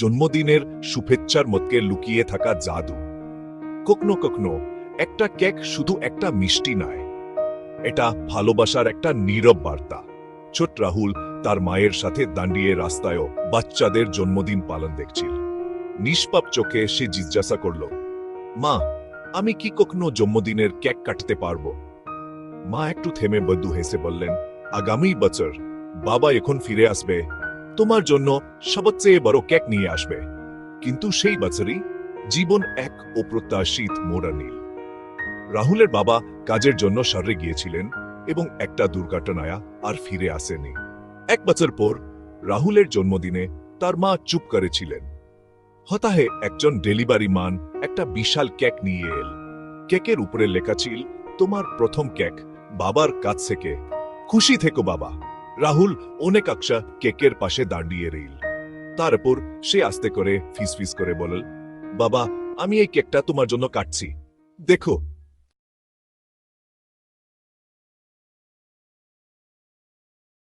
জন্মদিনের শুভেচ্ছার মধ্যে লুকিয়ে থাকা জাদু। কখনো কখনো একটা কেক শুধু একটা মিষ্টি নয়, এটা ভালোবাসার একটা নীরব বার্তা। ছোট রাহুল তার মায়ের সাথে দাঁড়িয়ে রাস্তায়ও বাচ্চাদের জন্মদিন পালন দেখছিল। নিষ্পাপ চোখে সে জিজ্ঞাসা করল, মা, আমি কি কখনো জন্মদিনের কেক কাটতে পারব? মা একটু থেমে বদু হেসে বললেন, আগামী বছর বাবা এখন ফিরে আসবে তোমার জন্য সবচেয়ে বড় কেক নিয়ে আসবে। কিন্তু সেই বছরই জীবন এক অপ্রত্যাশিত মোড়া নীল। রাহুলের বাবা কাজের জন্য শহরে গিয়েছিলেন এবং একটা দুর্ঘটনায় আর ফিরে আসেনি এক বছর পর রাহুলের জন্মদিনে তার মা চুপ করেছিলেন হতাহে একজন ডেলিভারি মান একটা বিশাল কেক নিয়ে এল। কেকের উপরে লেখা ছিল, তোমার প্রথম কেক, বাবার কাছ থেকে। খুশি থেকো বাবা। রাহুল অনেক আকশা কেকের পাশে দাঁড়িয়ে রইল। তারপর সে আস্তে করে ফিস ফিস করে বলল, বাবা, আমি এই কেকটা তোমার জন্য কাটছি। দেখো